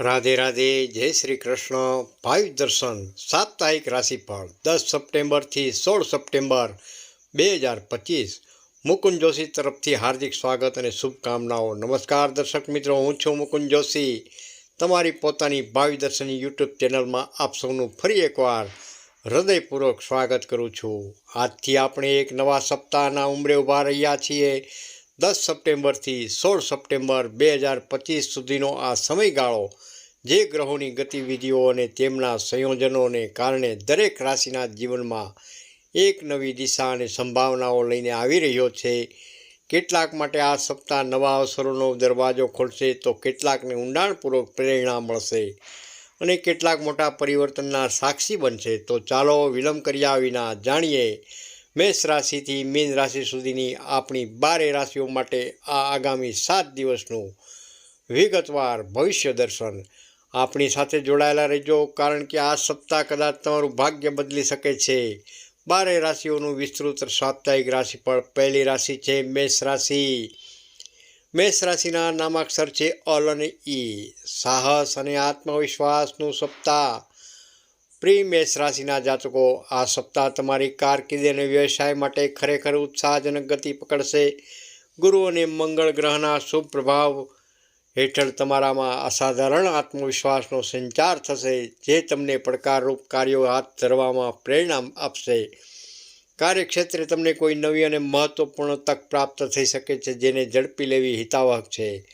રાધે રાધે, જય શ્રી કૃષ્ણ. ભાવિ દર્શન, સાપ્તાહિક રાશિફળ, દસ સપ્ટેમ્બરથી સોળ સપ્ટેમ્બર બે હજાર પચીસ. મુકુંદ જોશી તરફથી હાર્દિક સ્વાગત અને શુભકામનાઓ. નમસ્કાર દર્શક મિત્રો, હું છું મુકુંદ જોશી. તમારી પોતાની ભાવિ દર્શન યુટ્યુબ ચેનલમાં આપ સૌનું ફરી એકવાર હૃદયપૂર્વક સ્વાગત કરું છું. આજથી આપણે એક નવા સપ્તાહના ઉંમરે ઊભા રહ્યા છીએ. દસ સપ્ટેમ્બરથી સોળ સપ્ટેમ્બર બે હજાર પચીસ સુધીનો આ સમયગાળો જે ગ્રહોની ગતિવિધિઓ અને તેમના સંયોજનોને કારણે દરેક રાશિના જીવનમાં એક નવી દિશા અને સંભાવનાઓ લઈને આવી રહ્યો છે. કેટલાક માટે આ સપ્તાહ નવા અવસરોનો દરવાજો ખોલશે તો કેટલાકને ઊંડાણપૂર્વક પ્રેરણા મળશે અને કેટલાક મોટા પરિવર્તનના સાક્ષી બનશે. તો ચાલો વિલંબ કર્યા વિના જાણીએ મેષ રાશિથી મીન રાશિ સુધીની આપણી બારે રાશિઓ માટે આ આગામી સાત દિવસનું વિગતવાર ભવિષ્ય દર્શન આપણી સાથે જોડાયેલા રહેજો. કારણ કે આ સપ્તાહ કદાચ તમારું ભાગ્ય બદલી શકે છે. બારે રાશિઓનું વિસ્તૃત સાપ્તાહિક રાશિફળ પહેલી રાશિ છે મેષ રાશિ. મેષ રાશિના નામાક્ષર છે અલ અને ઈ. સાહસ અને આત્મવિશ્વાસનું સપ્તાહ. પ્રિય મેષ રાશિના જાતકો, આ સપ્તાહ તમારી કારકિર્દી અને વ્યવસાય માટે ખરેખર ઉત્સાહજનક ગતિ પકડશે. ગુરુ અને મંગળ ગ્રહના શુભ પ્રભાવ હેઠળ તમારામાં અસાધારણ આત્મવિશ્વાસનો સંચાર થશે, જે તમને પડકારરૂપ કાર્યો હાથ ધરવામાં પ્રેરણા આપશે. કાર્યક્ષેત્રે તમને કોઈ નવી અને મહત્વપૂર્ણ તક પ્રાપ્ત થઈ શકે છે, જેને ઝડપી લેવી હિતાવહક છે.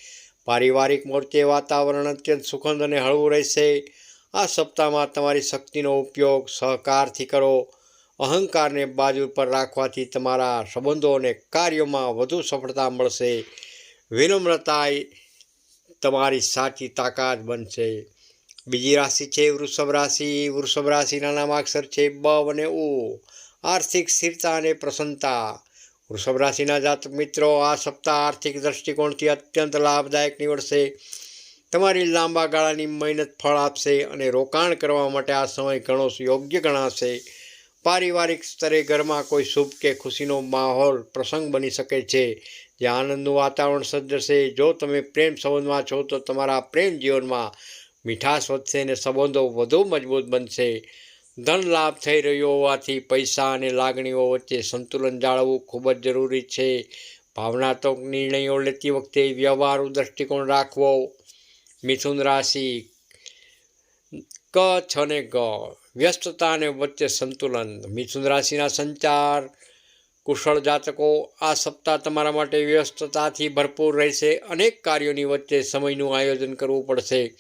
પારિવારિક મોરચે વાતાવરણ અત્યંત સુખદ અને હળવું રહેશે. આ સપ્તાહમાં તમારી શક્તિનો ઉપયોગ સહકારથી કરો. અહંકારને બાજુ પર રાખવાથી તમારા સંબંધો અને કાર્યોમાં વધુ સફળતા મળશે. વિનમ્રતા તમારી સાચી તાકાત બનશે. બીજી રાશિ છે વૃષભ રાશિ. વૃષભ રાશિના નામાક્ષર છે બ અને ઉ. આર્થિક સ્થિરતા અને પ્રસન્નતા. વૃષભ રાશિના જાતક મિત્રો, આ સપ્તાહ આર્થિક દૃષ્ટિકોણથી અત્યંત લાભદાયક નીવડશે. તમારી લાંબા ગાળાની મહેનત ફળ આપશે અને રોકાણ કરવા માટે આ સમય ઘણો યોગ્ય ગણાશે. પારિવારિક સ્તરે ઘરમાં કોઈ શુભ કે ખુશીનો માહોલ પ્રસંગ બની શકે છે. જે આનંદનું વાતાવરણ સર્જશે. જો તમે પ્રેમ સંબંધમાં છો, તો તમારા પ્રેમ જીવનમાં મીઠાશ વધશે અને સંબંધો વધુ મજબૂત બનશે. ધન લાભ થઈ રહ્યો હોવાથી પૈસા અને લાગણીઓ વચ્ચે સંતુલન જાળવવું ખૂબ જ જરૂરી છે. ભાવનાત્મક નિર્ણયો લેતી વખતે વ્યવહારુ દૃષ્ટિકોણ રાખવો મિથુન રાશિ ક છ ને ગ. વ્યસ્તતા અને વચ્ચે સંતુલન. મિથુન રાશિના સંચાર, કુશળ જાતકો, આ સપ્તાહ તમારા માટે વ્યસ્તતાથી ભરપૂર રહેશે. અનેક કાર્યોની વચ્ચે સમયનું આયોજન કરવું પડશે.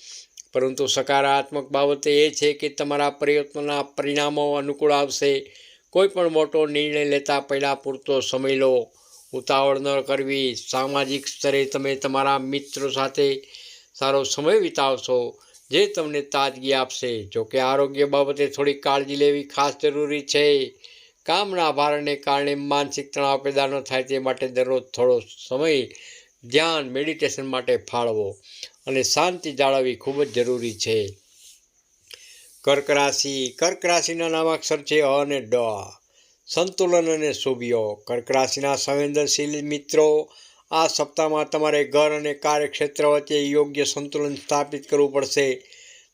પરંતુ સકારાત્મક બાબત એ છે કે તમારા પ્રયત્નોના પરિણામો અનુકૂળ આવશે. કોઈ પણ મોટો નિર્ણય લેતા પહેલાં પૂરતો સમય લો. ઉતાવળ ન કરવી. સામાજિક સ્તરે તમે તમારા મિત્રો સાથે સારો સમય વિતાવશો, જે તમને તાજગી આપશે. જોકે આરોગ્ય બાબતે થોડી કાળજી લેવી ખાસ જરૂરી છે. કામના ભારણને કારણે માનસિક તણાવ પેદા ન થાય તે માટે દરરોજ થોડો સમય ધ્યાન, મેડિટેશન માટે ફાળવો અને શાંતિ જાળવવી ખૂબ જ જરૂરી છે. કર્ક રાશિ, કર્ક રાશિના નામાક્ષર છે અ અને ડ. સંતુલન અને શુભ્યો કર્ક રાશિના સંવેદનશીલ મિત્રો આ સપ્તાહમાં તમારે ઘર અને કાર્યક્ષેત્ર વચ્ચે યોગ્ય સંતુલન સ્થાપિત કરવું પડશે.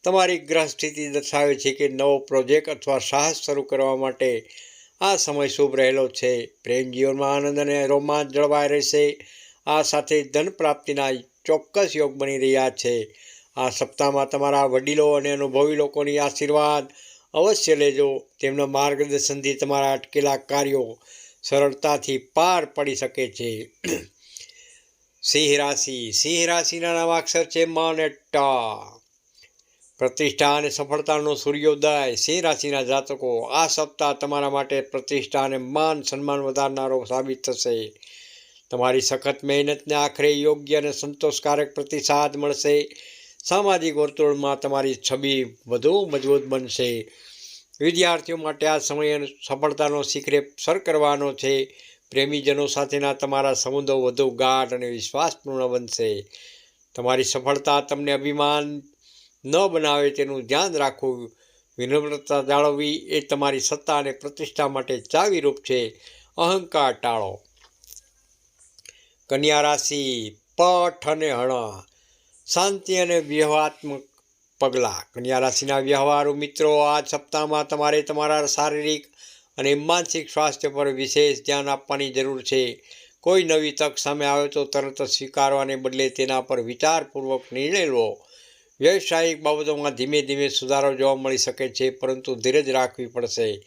તમારી ગ્રહ સ્થિતિ દર્શાવે છે કે નવો પ્રોજેક્ટ અથવા સાહસ શરૂ કરવા માટે આ સમય શુભ રહેલો છે. પ્રેમ જીવનમાં આનંદ અને રોમાંચ જળવાઈ રહેશે. આ સાથે ધન પ્રાપ્તિના ચોક્કસ યોગ બની રહ્યા છે. આ સપ્તાહમાં તમારા વડીલો અને અનુભવી લોકોની આશીર્વાદ અવશ્ય લેજો. તેમના માર્ગદર્શનથી તમારા અટકેલા કાર્યો સરળતાથી પાર પડી શકે છે. સિંહ રાશિ, સિંહ રાશિના નામાક્ષર છે મ અને ટ પ્રતિષ્ઠા અને સફળતાનો સૂર્યોદય, સિંહ રાશિના જાતકો, આ સપ્તાહ તમારા માટે પ્રતિષ્ઠા અને માન સન્માન વધારનારો સાબિત થશે. તમારી સખત મહેનતને આખરે યોગ્ય અને સંતોષકારક પ્રતિસાદ મળશે. સામાજિક વર્તુળમાં તમારી છબી વધુ મજબૂત બનશે. વિદ્યાર્થીઓ માટે આ સમય સફળતાનો શિખરે સર કરવાનો છે. પ્રેમીજનો સાથેના તમારા સંબંધો વધુ ગાઢ અને વિશ્વાસપૂર્ણ બનશે. તમારી સફળતા તમને અભિમાન ન બનાવે તેનું ધ્યાન રાખવું. વિનમ્રતા જાળવવી એ તમારી સત્તા અને પ્રતિષ્ઠા માટે ચાવીરૂપ છે. અહંકાર ટાળો. કન્યા રાશિ, પઠ અને હણ. શાંતિ અને વ્યવહાત્મક પગલાં. કન્યા રાશિના વ્યવહારુ મિત્રો, આ સપ્તાહમાં તમારે તમારા શારીરિક અને માનસિક સ્વાસ્થ્ય પર વિશેષ ધ્યાન આપવાની જરૂર છે. કોઈ નવી તક સામે આવે તો તરત જ સ્વીકારવાને બદલે તેના પર વિચારપૂર્વક નિર્ણય લો. વ્યવસાયિક બાબતોમાં ધીમે ધીમે સુધારો જોવા મળી શકે છે, પરંતુ ધીરજ રાખવી પડશે.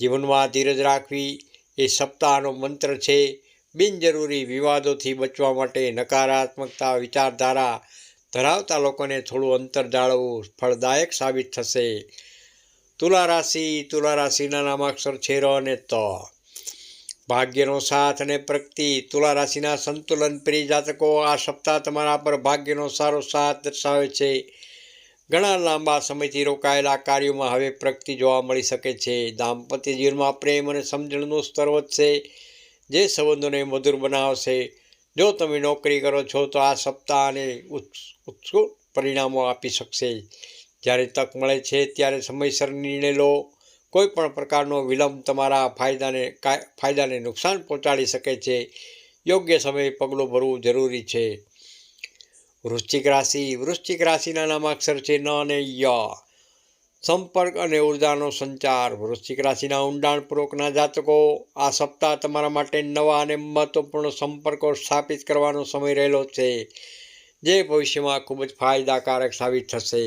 જીવનમાં ધીરજ રાખવી એ સપ્તાહનો મંત્ર છે. બિનજરૂરી વિવાદોથી બચવા માટે નકારાત્મકતા વિચારધારા ધરાવતા લોકોને થોડું અંતર જાળવવું ફળદાયક સાબિત થશે. તુલા રાશિ તુલા રાશિના નામાક્ષર છે ર અને ત. ભાગ્યનો સાથ અને પ્રગતિ. તુલા રાશિના સંતુલન પ્રિય જાતકો આ સપ્તાહ તમારા પર ભાગ્યનો સારો સાથ દર્શાવે છે. ઘણા લાંબા સમયથી રોકાયેલા કાર્યોમાં હવે પ્રગતિ જોવા મળી શકે છે. દાંપત્ય જીવનમાં પ્રેમ અને સમજણનું સ્તર વધશે, જે સંબંધોને મધુર બનાવશે. જો તમે નોકરી કરો છો, તો આ સપ્તાહને ઉત્સુક પરિણામો આપી શકશે. જ્યારે તક મળે છે, ત્યારે સમયસર નિર્ણય લો. કોઈ પણ પ્રકારનો વિલંબ તમારા ફાયદાને ફાયદાને નુકસાન પહોંચાડી શકે છે. યોગ્ય સમયે પગલું ભરવું જરૂરી છે. વૃશ્ચિક રાશિ. વૃશ્ચિક રાશિના નામાક્ષર છે ન અને ય. સંપર્ક અને ઉર્જાનો સંચાર. વૃશ્ચિક રાશિના ઊંડાણપૂર્વકના જાતકો. આ સપ્તાહ તમારા માટે નવા અને મહત્વપૂર્ણ સંપર્કો સ્થાપિત કરવાનો સમય રહેલો છે, જે ભવિષ્યમાં ખૂબ જ ફાયદાકારક સાબિત થશે.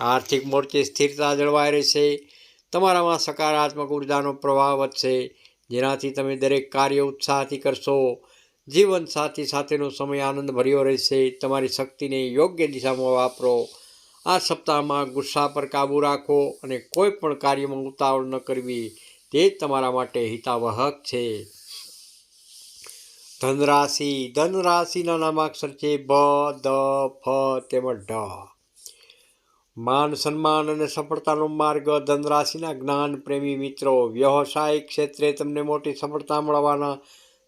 આર્થિક મોરચે સ્થિરતા જળવાઈ રહેશે. તમારામાં સકારાત્મક ઉર્જાનો પ્રભાવ વધશે. જેનાથી તમે દરેક કાર્ય ઉત્સાહથી કરશો. જીવન સાથી સાથેનો સમય આનંદ ભર્યો રહેશે. તમારી શક્તિને યોગ્ય દિશામાં વાપરો. આ સપ્તાહમાં ગુસ્સા પર કાબૂ રાખો અને કોઈ પણ કાર્યમાં ઉતાવળ ન કરવી. તે તમારા માટે હિતાવહક છે. ધનરાશિ. ધનરાશિના નામાક્ષર છે બ, દ, ફ તેમજ ઢ. માન સન્માન અને સફળતાનો માર્ગ ધનરાશિના જ્ઞાન પ્રેમી મિત્રો વ્યવસાયિક ક્ષેત્રે તમને મોટી સફળતા મળવાના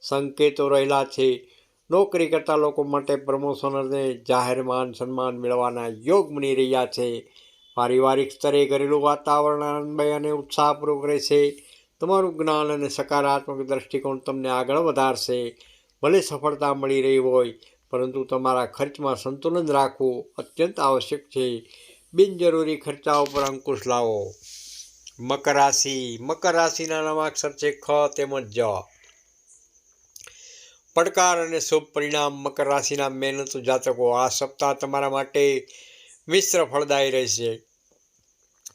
સંકેતો રહેલા છે. નોકરી કરતા લોકો માટે પ્રમોશન અને જાહેર માન સન્માન મેળવવાના યોગ બની રહ્યા છે. પારિવારિક સ્તરે ઘરેલું વાતાવરણ આનંદમય અને ઉત્સાહપૂર્વક રહેશે. તમારું જ્ઞાન અને સકારાત્મક દ્રષ્ટિકોણ તમને આગળ વધારશે. ભલે સફળતા મળી રહી હોય, પરંતુ તમારા ખર્ચમાં સંતુલન રાખવું અત્યંત આવશ્યક છે. બિનજરૂરી ખર્ચાઓ પર અંકુશ લાવો. મકર રાશિ. મકર રાશિના નામાક્ષર છે ખ તેમજ જ. પડકાર અને શુભ પરિણામ મકર રાશિના મહેનતુ જાતકો. આ સપ્તાહ તમારા માટે મિશ્ર ફળદાયી રહેશે.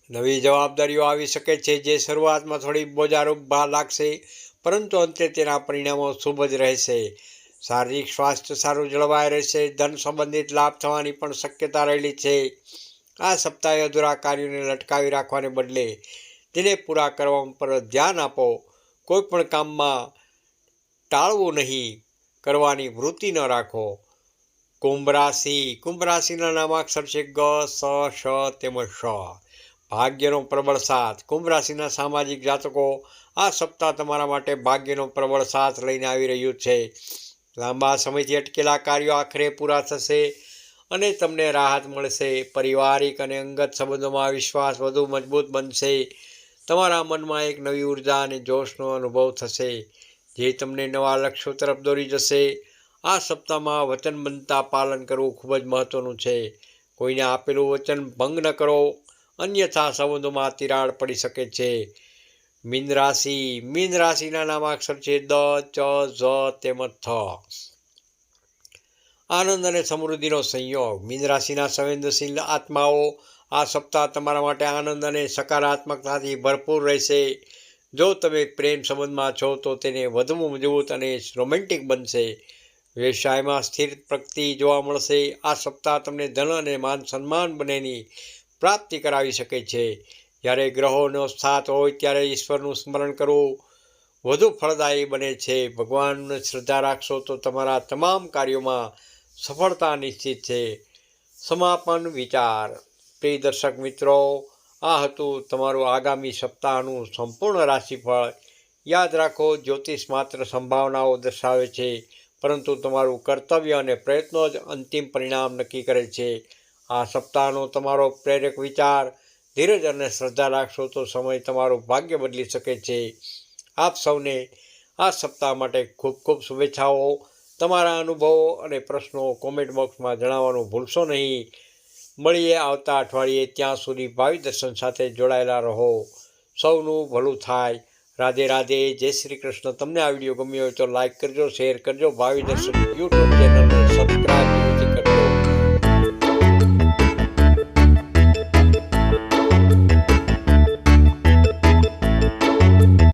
નવી જવાબદારીઓ આવી શકે છે જે શરૂઆતમાં થોડી બોજારૂપ લાગશે, પરંતુ અંતે તેના પરિણામો શુભ જ રહેશે. શારીરિક સ્વાસ્થ્ય સારું જળવાઈ રહેશે. ધન સંબંધિત લાભ થવાની પણ શક્યતા રહેલી છે. આ સપ્તાહે અધૂરા કાર્યોને લટકાવી રાખવાને બદલે તેને પૂરા કરવા પર ધ્યાન આપો. કોઈપણ કામમાં ટાળવું નહીં, કરવાની વૃત્તિ ન રાખો. કુંભ રાશિ, કુંભ રાશિના નામાક્ષર છે ગ, સ, શ, તેમજ શ ભાગ્યનો પ્રબળ સાથ. કુંભ રાશિના સામાજિક જાતકો આ સપ્તાહ તમારા માટે ભાગ્યનો પ્રબળ સાથ લઈને આવી રહ્યું છે. લાંબા સમયથી અટકેલા કાર્યો આખરે પૂરા થશે. અને તમને રાહત મળશે, પારિવારિક અને અંગત સંબંધોમાં વિશ્વાસ વધુ મજબૂત બનશે. તમારા મનમાં એક નવી ઊર્જા અને જોશનો અનુભવ થશે, જે તમને નવા લક્ષ્યો તરફ દોરી જશે. આ સપ્તાહમાં વચનબદ્ધતા પાલન કરવું ખૂબ જ મહત્ત્વનું છે. કોઈને આપેલું વચન ભંગ ન કરો, અન્યથા સંબંધોમાં તિરાડ પડી શકે છે. મીન રાશિ, મીન રાશિના નામાક્ષર છે દ, ચ, ઝ, તેમજ થ. આનંદ અને સમૃદ્ધિનો સંયોગ. મીન સંવેદનશીલ આત્માઓ આ સપ્તાહ તમારા માટે આનંદ અને સકારાત્મકતાથી ભરપૂર રહેશે. જો તમે પ્રેમ સંબંધમાં છો, તો તેને વધુ મજબૂત અને રોમેન્ટિક બનશે. વ્યવસાયમાં સ્થિર પ્રગતિ જોવા મળશે. આ સપ્તાહ તમને ધન અને માન સન્માન બંનેની પ્રાપ્તિ કરાવી શકે છે. જ્યારે ગ્રહોનો સાથ હોય, ત્યારે ઈશ્વરનું સ્મરણ કરવું વધુ ફળદાયી બને છે. ભગવાનને શ્રદ્ધા રાખશો, તો તમારા તમામ કાર્યોમાં સફળતા નિશ્ચિત છે. સમાપન વિચાર. પ્રિય દર્શક મિત્રો, આ હતું તમારું આગામી સપ્તાહનું સંપૂર્ણ રાશિફળ. યાદ રાખો, જ્યોતિષ માત્ર સંભાવનાઓ દર્શાવે છે, પરંતુ તમારું કર્તવ્ય અને પ્રયત્નો જ અંતિમ પરિણામ નક્કી કરે છે. આ સપ્તાહનો તમારો પ્રેરક વિચાર. ધીરજ અને શ્રદ્ધા રાખશો તો સમય તમારું ભાગ્ય બદલી શકે છે. આપ સૌને આ સપ્તાહ માટે ખૂબ ખૂબ શુભેચ્છાઓ. તમારા અનુભવો અને પ્રશ્નો કોમેન્ટ બોક્સમાં જણાવવાનું ભૂલશો નહીં. મળીએ આવતા અઠવાડિયે ત્યાં સુધી ભાવિ દર્શન સાથે જોડાયેલા રહો. સૌનું ભલું થાય. રાધે રાધે. જય શ્રી કૃષ્ણ. તમને આ વીડિયો ગમ્યો હોય તો લાઈક કરજો, શેર કરજો. ભાવિ દર્શન યુટ્યુબ ચેનલને સબસ્ક્રાઈબ